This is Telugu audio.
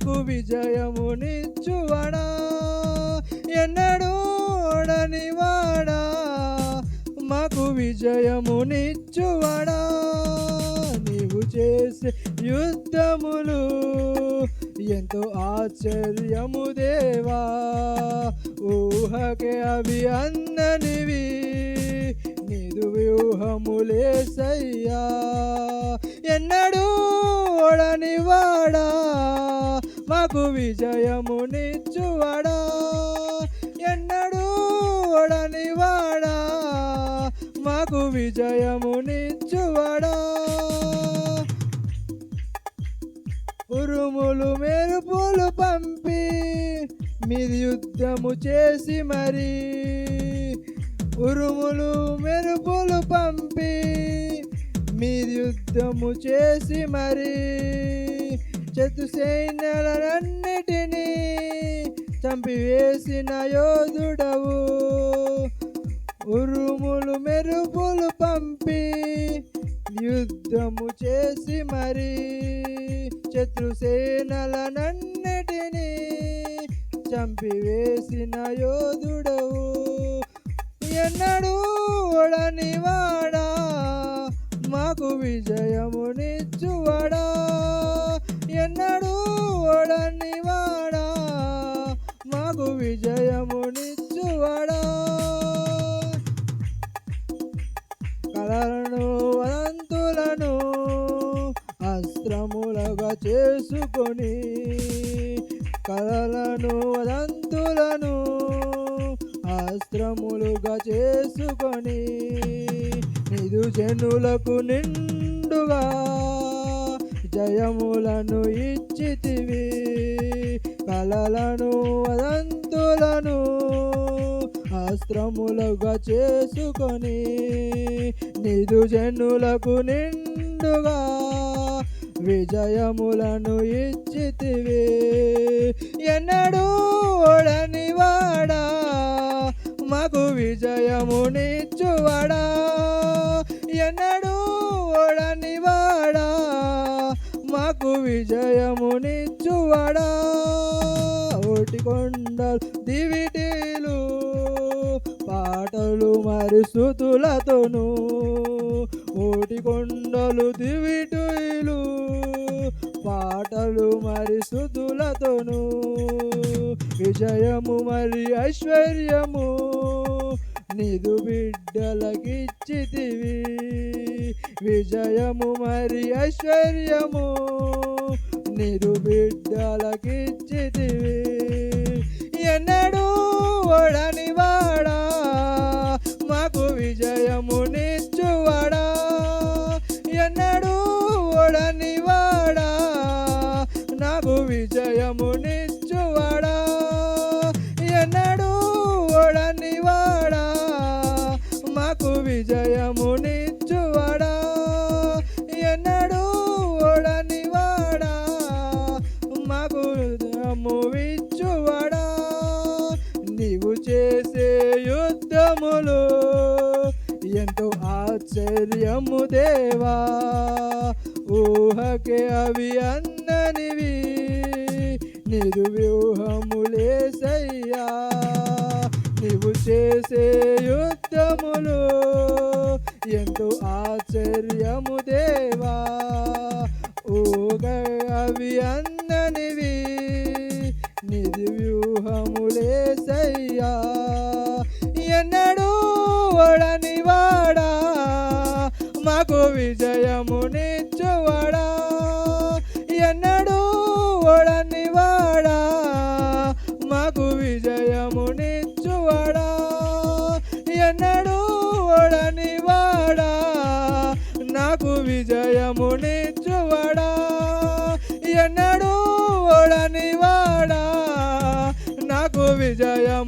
నాకు విజయమునిచ్చువడా? ఎన్నడూ ఓడని వాడా మాకు విజయమునిచ్చువడా? నీవు చేసే యుద్ధములు ఎంతో ఆశ్చర్యము దేవా. ఊహకే అవి అందనివి నీదు వ్యూహములేసయ్యా ఎన్నడూ ఓడని వాడా మాకు విజయమునిచ్చువడా? ఎన్నడూ ఓడని వాడా మాకు విజయమునిచ్చువడా? ఉరుములు మెరుపులు పంపి మీరు యుద్ధము చేసి మరి. ఉరుములు మెరుపులు పంపి మీరు యుద్ధము చేసి మరి. చతు సైన్యాలన్నిటినీ చంపివేసిన యోధుడవు. ఉరుములు మెరుపులు పంపి యుద్ధము చేసి మరి శత్రుసేనలనన్నిటినీ చంపివేసిన యోధుడవు. ఎన్నడూ ఓడని వాడా మాకు విజయమునిచ్చువాడా. ఎన్నడూ ఓడని వాడా? మాకు విజయమునిచ్చువాడా? కలలను వదంతులను అస్త్రములుగా చేసుకొని కలలను వదంతులను అస్త్రములుగా చేసుకొని నిదు జనులకు నిండుగా జయములను ఇచ్చితివి కలలను వదంతులను అస్త్రములుగా చేసుకొని నిదు జనులకు నిండుగా విజయములను ఇచ్చితివి. ఎన్నడూ ఓడని వాడా మాకు విజయమునిచ్చువడా? మాకు విజయమునిచ్చువడా? ఓటి కొండలు దివిటీలు పాటలు మరి సుతులతోను ఓటి కొండలు దివిటీలు పాటలు మరి సుతులతోను విజయము మరి ఐశ్వర్యము నిదు బిడ్డలకిచ్చితివి. విజయము మరి ఐశ్వర్యము. నిదు బిడ్డలకిచ్చితివి. ఎన్నడూ ఓడని వాడా. మాకు విజయమునిచ్చువడా ఎన్నడూ ఓడని వాడా. నాకు విజయమునిచ్చువడా ఎన్నడూ ఓడని వాడా. మాకు విజయమునిచ్చువడా విజయమునిచ్చువడా నీవు చేసే యుద్ధములు ఎంతో ఆశ్చర్యము దేవా. ఊహకే అవి అందనివి నిదు వ్యూహములేసయ్యా నీవు చేసే యుద్ధములు ఎంతో ఆశ్చర్యము దేవా. ఊగ అవి అన్ననివి వాడా? మాకు విజయము నిచ్చువాడా ఎన్నడూ ఓడని వాడా? మాకు విజయము నిచ్చువాడా ఎన్నడూ ఓడని వాడా? నాకు విజయము నిచ్చువాడా ఎన్నడూ ఓడని వాడా? నాకు విజయము